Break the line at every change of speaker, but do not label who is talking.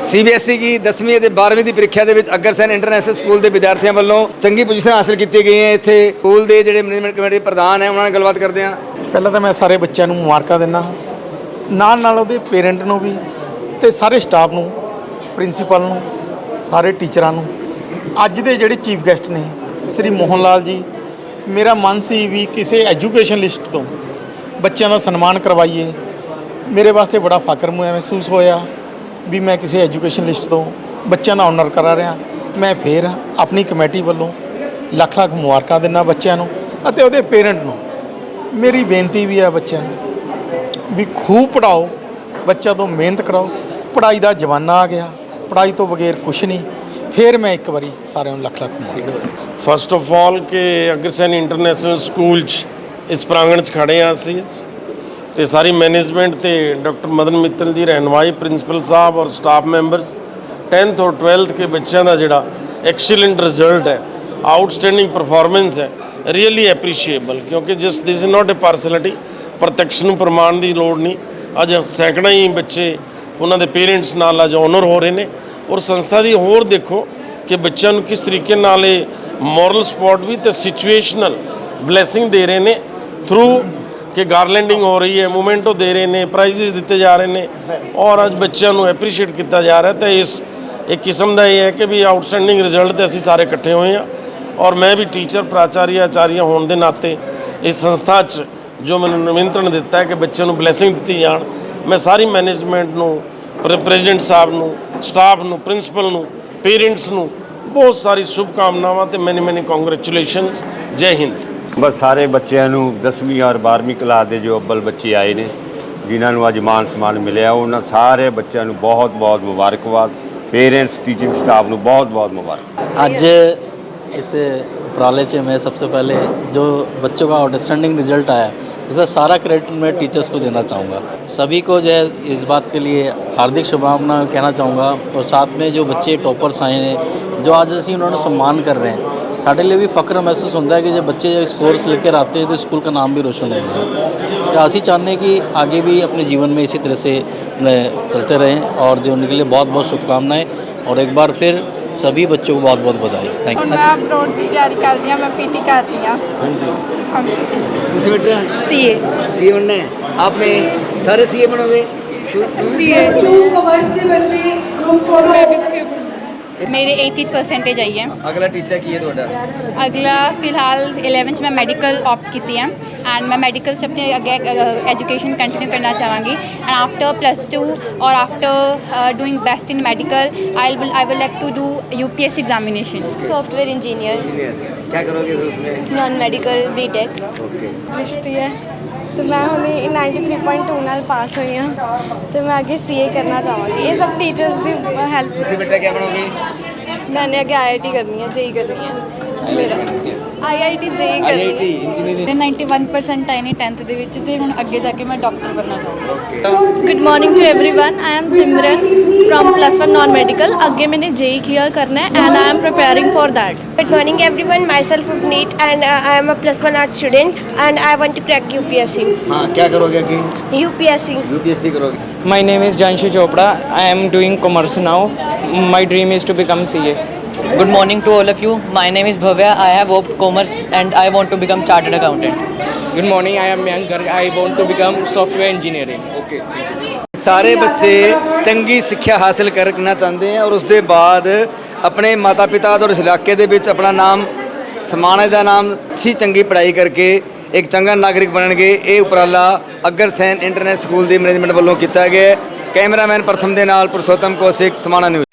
CBSE ਦੀ 10ਵੀਂ ਅਤੇ 12ਵੀਂ ਦੀ ਪ੍ਰੀਖਿਆ ਦੇ ਵਿੱਚ ਅਗਰਸੈਨ ਇੰਟਰਨੈਸ਼ਨਲ ਸਕੂਲ ਦੇ ਵਿਦਿਆਰਥੀਆਂ ਵੱਲੋਂ ਚੰਗੀ ਪੋਜੀਸ਼ਨ ਹਾਸਲ ਕੀਤੀ ਗਈ ਹੈ ਇੱਥੇ ਸਕੂਲ ਦੇ ਜਿਹੜੇ ਮੈਨੇਜਮੈਂਟ ਕਮੇਟੀ ਪ੍ਰਧਾਨ ਹੈ ਉਹਨਾਂ ਨਾਲ ਗੱਲਬਾਤ ਕਰਦੇ ਹਾਂ
ਪਹਿਲਾਂ ਤਾਂ ਮੈਂ ਸਾਰੇ ਬੱਚਿਆਂ ਨੂੰ ਮੁਬਾਰਕਾਂ ਦਿੰਦਾ ਨਾਲ ਨਾਲ ਉਹਦੇ ਪੇਰੈਂਟ ਨੂੰ ਵੀ ਤੇ ਸਾਰੇ ਸਟਾਫ ਨੂੰ ਪ੍ਰਿੰਸੀਪਲ ਨੂੰ ਸਾਰੇ ਟੀਚਰਾਂ ਨੂੰ ਅੱਜ ਦੇ ਜਿਹੜੇ ਚੀਫ ਗੈਸਟ ਨੇ ਸ੍ਰੀ ਮੋਹਨ ਲਾਲ ਜੀ ਮੇਰਾ ਮਨ ਸੀ ਵੀ ਕਿਸੇ ਐਜੂਕੇਸ਼ਨ ਲਿਸਟ ਤੋਂ ਬੱਚਿਆਂ ਦਾ ਸਨਮਾਨ ਕਰਵਾਈਏ ਮੇਰੇ ਵਾਸਤੇ ਬੜਾ ਫਖਰ ਮੁਆ ਮਹਿਸੂਸ ਹੋਇਆ ਵੀ ਮੈਂ ਕਿਸੇ ਐਜੂਕੇਸ਼ਨ ਲਿਸਟ ਤੋਂ ਬੱਚਿਆਂ ਦਾ ਆਨਰ ਕਰਾ ਰਿਹਾ। ਮੈਂ ਫੇਰ ਆਪਣੀ ਕਮੇਟੀ ਵੱਲੋਂ ਲੱਖ ਲੱਖ ਮੁਬਾਰਕਾਂ ਦਿੰਦਾ ਬੱਚਿਆਂ ਨੂੰ ਅਤੇ ਉਹਦੇ ਪੇਰੈਂਟ ਨੂੰ। ਮੇਰੀ ਬੇਨਤੀ ਵੀ ਹੈ ਬੱਚਿਆਂ ਨੂੰ ਵੀ ਖੂਬ ਪੜਾਓ ਬੱਚਾ ਤੋਂ ਮਿਹਨਤ ਕਰਾਓ। ਪੜਾਈ ਦਾ ਜਮਾਨਾ ਆ ਗਿਆ। ਪੜਾਈ ਤੋਂ ਬਗੈਰ ਕੁਝ ਨਹੀਂ। ਫਿਰ ਮੈਂ ਇੱਕ ਵਾਰੀ ਸਾਰਿਆਂ ਨੂੰ ਲੱਖ ਲੱਖ ਮੁਬਾਰਕਾਂ
ਫਸਟ ਆਫ ਆਲ ਕਿ ਅਗਰਸੈਨ ਇੰਟਰਨੈਸ਼ਨਲ ਸਕੂਲ 'ਚ ਇਸ ਪ੍ਰਾਂਗਣ 'ਚ ਖੜੇ ਹਾਂ ਅਸੀਂ। ਤੇ ਸਾਰੀ ਮੈਨੇਜਮੈਂਟ ਤੇ ਡਾਕਟਰ ਮਦਨ ਮਿੱਤਲ ਦੀ ਰਹਿਨਮਾਈ ਪ੍ਰਿੰਸੀਪਲ ਸਾਹਿਬ ਔਰ ਸਟਾਫ ਮੈਂਬਰਸ 10th ਔਰ 12th ਕੇ ਬੱਚਿਆਂ ਦਾ ਜਿਹੜਾ ਐਕਸੀਲੈਂਟ ਰਿਜ਼ਲਟ ਹੈ ਆਊਟਸਟੈਂਡਿੰਗ ਪਰਫਾਰਮੈਂਸ ਹੈ ਰੀਅਲੀ ਐਪਰੀਸ਼ੀਏਬਲ ਕਿਉਂਕਿ ਜਿਸ ਦਿਸ ਇਜ਼ ਨਾਟ ਅ ਪਾਰਸੈਲਿਟੀ ਪ੍ਰਤੱਖ ਨੂੰ ਪ੍ਰਮਾਣ ਦੀ ਲੋੜ ਨਹੀਂ। ਅੱਜ ਸੈਂਕੜਾ ਹੀ ਬੱਚੇ ਉਹਨਾਂ ਦੇ ਪੇਰੈਂਟਸ ਨਾਲ ਅੱਜ ਆਨਰ ਹੋ ਰਹੇ ਨੇ ਔਰ ਸੰਸਥਾ ਦੀ ਹੋਰ ਦੇਖੋ ਕਿ ਬੱਚਿਆਂ ਨੂੰ ਕਿਸ ਤਰੀਕੇ ਨਾਲ ਇਹ ਮੋਰਲ ਸਪੋਰਟ ਵੀ ਤੇ ਸਿਚੁਏਸ਼ਨਲ ਬਲੇਸਿੰਗ ਦੇ ਰਹੇ ਨੇ ਥਰੂ ਕਿ ਗਾਰਲੈਂਡਿੰਗ ਹੋ ਰਹੀ ਹੈ ਮੂਮੈਂਟੋ ਦੇ ਰਹੇ ਨੇ ਪ੍ਰਾਈਜ਼ਸ ਦਿੱਤੇ ਜਾ ਰਹੇ ਨੇ ਔਰ ਅੱਜ ਬੱਚਿਆਂ ਨੂੰ ਐਪਰੀਸ਼ੀਏਟ ਕੀਤਾ ਜਾ ਰਿਹਾ ਤੇ ਇਸ ਇੱਕ ਕਿਸਮ ਦਾ ਇਹ ਹੈ ਕਿ ਵੀ ਆਊਟਸਟੈਂਡਿੰਗ ਰਿਜ਼ਲਟ ਤੇ ਅਸੀਂ ਸਾਰੇ ਇਕੱਠੇ ਹੋਏ ਹਾਂ ਔਰ ਮੈਂ ਵੀ ਟੀਚਰ ਪ੍ਰਾਚਾਰੀਆ, ਆਚਾਰੀਆ ਹੋਣ ਦੇ ਨਾਤੇ ਇਸ ਸੰਸਥਾ 'ਚ ਜੋ ਮੈਨੂੰ ਨਿਮੰਤਰਣ ਦਿੱਤਾ ਹੈ ਕਿ ਬੱਚਿਆਂ ਨੂੰ ਬਲੇਸਿੰਗ ਦਿੱਤੀ ਜਾਣ, ਮੈਂ ਸਾਰੀ ਮੈਨੇਜਮੈਂਟ ਨੂੰ ਪ੍ਰੈਜ਼ੀਡੈਂਟ ਸਾਹਿਬ ਨੂੰ ਸਟਾਫ ਨੂੰ ਪ੍ਰਿੰਸੀਪਲ ਨੂੰ ਪੇਰੈਂਟਸ ਨੂੰ ਬਹੁਤ ਸਾਰੀ ਸ਼ੁਭ ਕਾਮਨਾਵਾਂ ਤੇ ਮੈਨੀ ਮੈਨੀ ਕੰਗ੍ਰੈਚੁਲੇਸ਼ਨਸ ਜੈ ਹਿੰਦ।
ਬਸ ਸਾਰੇ ਬੱਚਿਆਂ ਨੂੰ 10ਵੀਂ ਔਰ 12ਵੀਂ ਕਲਾਸ ਦੇ ਜੋ ਅੱਬਲ ਬੱਚੇ ਆਏ ਨੇ ਜਿਨ੍ਹਾਂ ਨੂੰ ਅੱਜ ਮਾਨ ਸਨਮਾਨ ਮਿਲਿਆ ਉਹਨਾਂ ਸਾਰੇ ਬੱਚਿਆਂ ਨੂੰ ਬਹੁਤ ਬਹੁਤ ਮੁਬਾਰਕਬਾਦ ਪੇਰੈਂਟਸ ਟੀਚਿੰਗ ਸਟਾਫ ਨੂੰ ਬਹੁਤ ਬਹੁਤ ਮੁਬਾਰਕ
आज इस उपराले से मैं सबसे पहले जो बच्चों का आउटस्टैंडिंग रिजल्ट आया उसका सारा क्रेडिट मैं टीचर्स को देना चाहूँगा सभी को जो है इस बात के लिए हार्दिक शुभकामना कहना चाहूँगा और साथ में जो बच्चे टॉपर्स आए हैं जो आज ਅਸੀਂ ਉਹਨਾਂ ਨੂੰ सम्मान कर रहे हैं ਸਾਡੇ ਲਈ ਵੀ ਫਖਰ ਮਹਿਸੂਸ ਹੁੰਦਾ ਹੈ ਕਿ जब बच्चे जब स्कोर्स लेकर आते हैं तो स्कूल का नाम भी रोशन होगा तो ਅਸੀਂ चाहते हैं कि आगे भी अपने जीवन में इसी तरह से अ, चलते रहें और जो उनके लिए बहुत बहुत शुभकामनाएं और एक बार फिर सभी बच्चों को बहुत बहुत बधाई थैंक यू
मैं अब्रॉड की तैयारी कर रही हूँ मैं पीटी कर रही हूँ हाँ जी
ਤੁਸੀਂ ਬੇਟਾ
सीए
ਸੀਏ ਬਣਨਾ ਹੈ ਆਪਨੇ ਸਾਰੇ ਸੀਏ ਬਣੋਗੇ
ਮੇਰੇ 80 ਪਰਸੈਂਟੇਜ ਆਈ ਹੈ
ਅਗਲਾ ਟੀਚਾ ਕੀ ਹੈ ਤੁਹਾਡਾ
ਅਗਲਾ ਫਿਲਹਾਲ 11 ਚ ਮੈਂ ਮੈਡੀਕਲ ਆਪਟ ਕੀਤੀ ਹੈ ਐਂਡ ਮੈਂ ਮੈਡੀਕਲ ਚ ਆਪਣੀ ਅੱਗੇ ਐਜੂਕੇਸ਼ਨ ਕੰਟੀਨਿਊ ਕਰਨਾ ਚਾਹਾਂਗੀ ਐਂਡ ਆਫਟਰ ਪਲੱਸ 2 ਔਰ after doing best in medical I will I will like to do UPSC examination
software engineer
engineer क्या करोगे फिर उसमें
नॉन मेडिकल बीटेक
ओके
ਦ੍ਰਿਸ਼ਟੀ ਹੈ ਤੇ ਮੈਂ ਹੁਣੇ 93.2 ਨਾਲ ਪਾਸ ਹੋਈ ਹਾਂ ਤੇ ਮੈਂ ਅੱਗੇ ਸੀਏ ਕਰਨਾ ਚਾਹਾਂਗੀ। ਇਹ ਸਭ ਟੀਚਰਸ ਦੀ ਹੈਲਪ
ਤੁਸੀਂ ਬੇਟਾ ਕੀ ਬਣੋਗੇ?
ਮੈंने ਅੱਗੇ ਆਈਆਈਟੀ ਕਰਨੀ ਹੈ ਜੇਈ ਕਰਨੀ ਹੈ। ਆਈਆਈਟੀ ਜੇਈ ਕਰਨੀ ਹੈ
ਇੰਜੀਨੀਅਰਿੰਗ
ਤੇ 91% ਆਏ ਨੇ 10th ਦੇ ਵਿੱਚ ਤੇ ਹੁਣ ਅੱਗੇ ਜਾ ਕੇ ਮੈਂ ਡਾਕਟਰ ਬਣਨਾ ਚਾਹੁੰਦੀ
good morning to everyone I am Simran from plus one non medical आगे मैंने जेई क्लियर करना है and I am preparing for
that good morning everyone myself NEET and I am a plus one art student and I want to crack UPSC
हाँ क्या करोगे आगे
UPSC
UPSC करोगे
My name is Janshu Chopra. I am doing commerce now. My dream is to become CA.
Good morning to all of you. My name is Bhavya. I have opted commerce and I want to become chartered accountant.
Good morning. I am Mayank Garg. I want to become software engineering. Okay.
ਸਾਰੇ ਬੱਚੇ ਚੰਗੀ ਸਿੱਖਿਆ ਹਾਸਲ ਕਰਨਾ ਚਾਹੁੰਦੇ ਹਨ ਔਰ ਉਸ ਦੇ ਬਾਅਦ ਆਪਣੇ ਮਾਤਾ ਪਿਤਾ ਔਰ ਇਸ ਇਲਾਕੇ ਦੇ ਵਿੱਚ ਆਪਣਾ ਨਾਮ ਸਮਾਣੇ ਦਾ ਨਾਮ ਅੱਛੀ ਚੰਗੀ ਪੜ੍ਹਾਈ ਕਰਕੇ ਇੱਕ ਚੰਗਾ ਨਾਗਰਿਕ ਬਣਨਗੇ ਇਹ ਉਪਰਾਲਾ ਅਗਰਸੈਨ ਇੰਟਰਨੈਸ਼ਨਲ ਸਕੂਲ ਦੀ ਮੈਨੇਜਮੈਂਟ ਵੱਲੋਂ ਕੀਤਾ ਗਿਆ ਹੈ ਕੈਮਰਾਮੈਨ ਪ੍ਰਥਮ ਦੇ ਨਾਲ ਪੁਰਸ਼ੋਤਮ ਕੌਸ਼ਿਕ ਸਮਾਣਾ ਨਿਊਜ਼